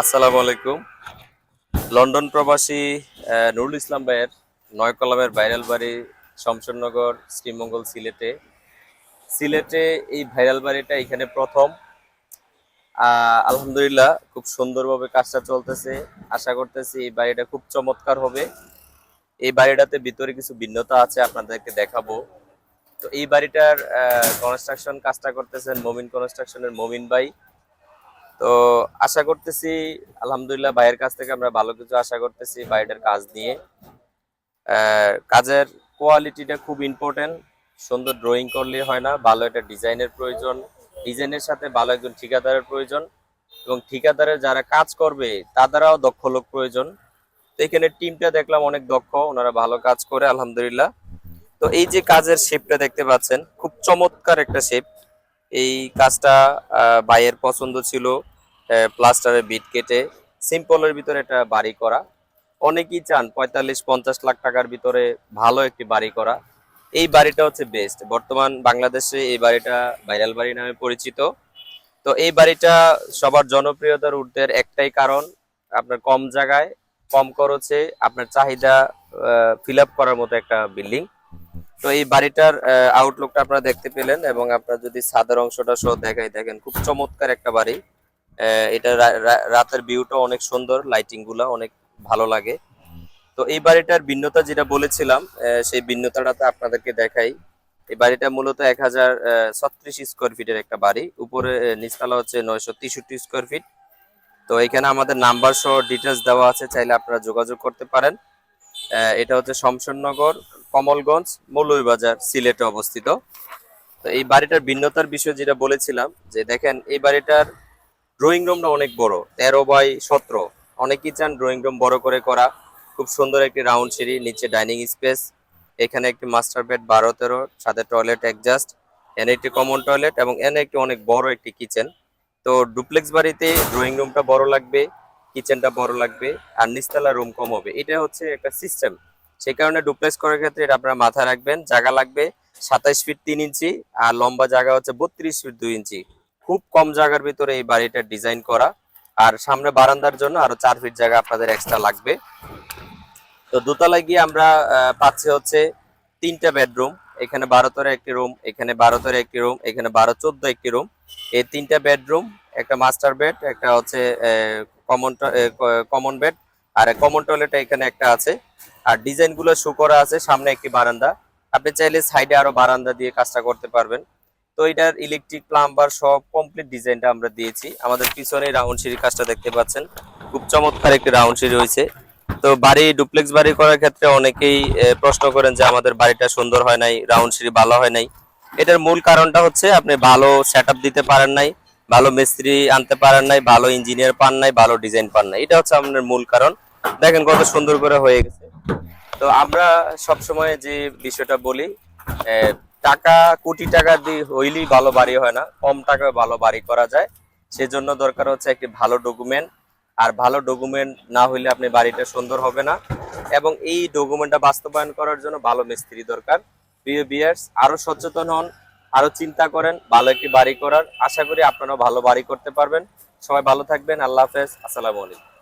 আসসালামু আলাইকুম। লন্ডন প্রবাসী নুরুল ইসলাম ভাইয়ের নয় কলামের ভাইরাল বাড়ি শমশননগর শ্রীমঙ্গল সিলেটে। সিলেটে এই ভাইরাল বাড়িটা এখানে প্রথম। আলহামদুলিল্লাহ খুব সুন্দরভাবে কাজটা চলতেছে। আশা করতেছি এই বাড়িটা খুব চমৎকার হবে। এই বাড়িটাতে ভিতরে কিছু ভিন্নতা আছে, আপনাদেরকে দেখাবো। তো এই বাড়িটার কনস্ট্রাকশন কাজটা করতেছেন মমিন কনস্ট্রাকশনের মমিন ভাই। তো আশা করতেছি, আলহামদুলিল্লাহ ভাইয়ের কাছ থেকে আমরা ভালো কিছু আশা করতেছি বাড়িটার কাজ নিয়ে। কাজের কোয়ালিটিটা খুব ইম্পর্টেন্ট সুন্দর ড্রয়িং করলে হয় না, ভালো একটা ডিজাইনের প্রয়োজন, ডিজাইনের সাথে ভালো একজন ঠিকাদারের প্রয়োজন এবং ঠিকাদারের যারা কাজ করবে, তাদেরও দক্ষ লোক প্রয়োজন। তো এখানে টিমটা দেখলাম অনেক দক্ষ, ওনারা ভালো কাজ করে, আলহামদুলিল্লাহ। তো এই যে কাজের শেপটা দেখতে পাচ্ছেন, খুব চমৎকার একটা শেপ এই কাজটা ভাইয়ের পছন্দ ছিল প্লাস্টারের বিট কেটে, সিম্পলের ভিতরে একটা বাড়ি করা। অনেকেই চান পঁয়তাল্লিশ, পঞ্চাশ লাখ টাকার ভিতরে ভালো একটি বাড়ি করা। এই বাড়িটা হচ্ছে বেস্ট। বর্তমান বাংলাদেশে এই বাড়িটা ভাইরাল বাড়ি নামে পরিচিত। তো এই বাড়িটা সবার জনপ্রিয়তার ঊর্ধ্বের একটাই কারণ, আপনার কম জায়গায়, কম খরচে আপনার চাহিদা ফিল করার মতো একটা বিল্ডিং তো এই বাড়িটার আউটলুকটা আপনারা দেখতে পেলেন এবং আপনারা যদি ছাদের অংশটা সহ দেখাই দেখেন, খুব চমৎকার একটা বাড়ি। এটা রাতের ভিউটা অনেক সুন্দর লাইটিংগুলা অনেক ভালো লাগে। তো এই বাড়িটার ভিন্নতা যেটা বলেছিলাম সেই ভিন্নতাটাতে আপনাদেরকে দেখাই। এই বাড়িটা মূলত এক হাজার ছত্রিশ স্কোয়ার ফিটের একটা বাড়ি। উপরে নিচতলা হচ্ছে নয়শো তেষট্টি স্কোয়ার ফিট তো এখানে আমাদের নাম্বার সহ ডিটেলস দেওয়া আছে, চাইলে আপনারা যোগাযোগ করতে পারেন। এটা হচ্ছে শমশননগর কমলগঞ্জ, মৌলভীবাজার, সিলেটে অবস্থিত। তো এই বাড়িটার ভিন্নতার বিষয়ে যেটা বলেছিলাম, যে দেখেন, এই বাড়িটার ড্রয়িং রুমটা অনেক বড়, তেরো বাই সতেরো। অনেকেই চান ড্রয়িং রুম বড় করে করা। খুব সুন্দর একটি রাউন্ড সিঁড়ি, নিচে ডাইনিং স্পেস এখানে একটি মাস্টার বেড বারো তেরো সাথে টয়লেট অ্যাডজাস্ট এনে একটি কমন টয়লেট এবং এনে একটি অনেক বড় একটি কিচেন তো ডুপ্লেক্স বাড়িতে ড্রয়িং রুমটা বড় লাগবে কিচেনটা বড় লাগবে, আর নিচতলা রুম কম হবে। এটা হচ্ছে একটা সিস্টেম সেই কারণে ডুপ্লেক্স করার ক্ষেত্রে এটা আপনারা মাথায় রাখবেন। জায়গা লাগবে সাতাইশ ফিট তিন ইঞ্চি আর লম্বা জায়গা হচ্ছে বত্রিশ ফিট দুই ইঞ্চি। খুব কম জায়গার ভিতরে এই বাড়িটা ডিজাইন করা। আর সামনে বারান্দার জন্য আরও চার ফিট জায়গা আপনাদের এক্সট্রা লাগবে। তো দোতলায় গিয়ে আমরা পাচ্ছি হচ্ছে তিনটা বেডরুম এখানে বারো তরে একটি রুম এখানে বারো তরে একটি রুম এখানে বারো চোদ্দ একটি রুম এই তিনটা বেডরুম একটা মাস্টার বেড একটা হচ্ছে কমন কমন বেড আর কমন টয়লেট এখানে একটা আছে। আর ডিজাইনগুলো শো করা আছে সামনে একটি বারান্দা। আপনি চাইলে সাইডে আরও বারান্দা দিয়ে কাজটা করতে পারবেন। তো এটার ইলেকট্রিক প্লাম্বার সব কমপ্লিট ডিজাইনটা আমরা দিয়েছি। আমাদের পিছনে রাউন্ড সিঁড়ি কাজটা দেখতে পাচ্ছেন। খুব চমৎকার একটি রাউন্ড সিঁড়ি হয়েছে তো বাড়ি ডুপ্লেক্স বাড়ি করার ক্ষেত্রে অনেকেই প্রশ্ন করেন যে আমাদের বাড়িটা সুন্দর হয় নাই, রাউন্ড সিঁড়ি ভালো হয় নাই। এটার মূল কারণটা হচ্ছে আপনি ভালো সেট দিতে পারেন নাই, ভালো মিস্ত্রি আনতে পারেন নাই, ভালো ইঞ্জিনিয়ার পান নাই, ভালো ডিজাইন পান নাই। এটা হচ্ছে আপনার মূল কারণ। দেখেন কত সুন্দর করে হয়ে গেছে। তো আমরা সব সময় যে বিষয়টা বলি টাকা কোটি টাকা দিয়ে হইলেই ভালো বাড়ি হয় না, কম টাকায় ভালো বাড়ি করা যায়। সেজন্য দরকার হচ্ছে একটি ভালো ডকুমেন্ট আর ভালো ডকুমেন্ট না হইলে আপনি বাড়িটা সুন্দর হবে না। এবং এই ডকুমেন্টটা বাস্তবায়ন করার জন্য ভালো মিস্ত্রি দরকার। প্রিয় বিয়ার্স আরও সচেতন হন, আরও চিন্তা করেন, ভালো একটি বাড়ি করার। আশা করি আপনারাও ভালো বাড়ি করতে পারবেন। সবাই ভালো থাকবেন। আল্লাহ হাফেজ। আসসালামু আলাইকুম।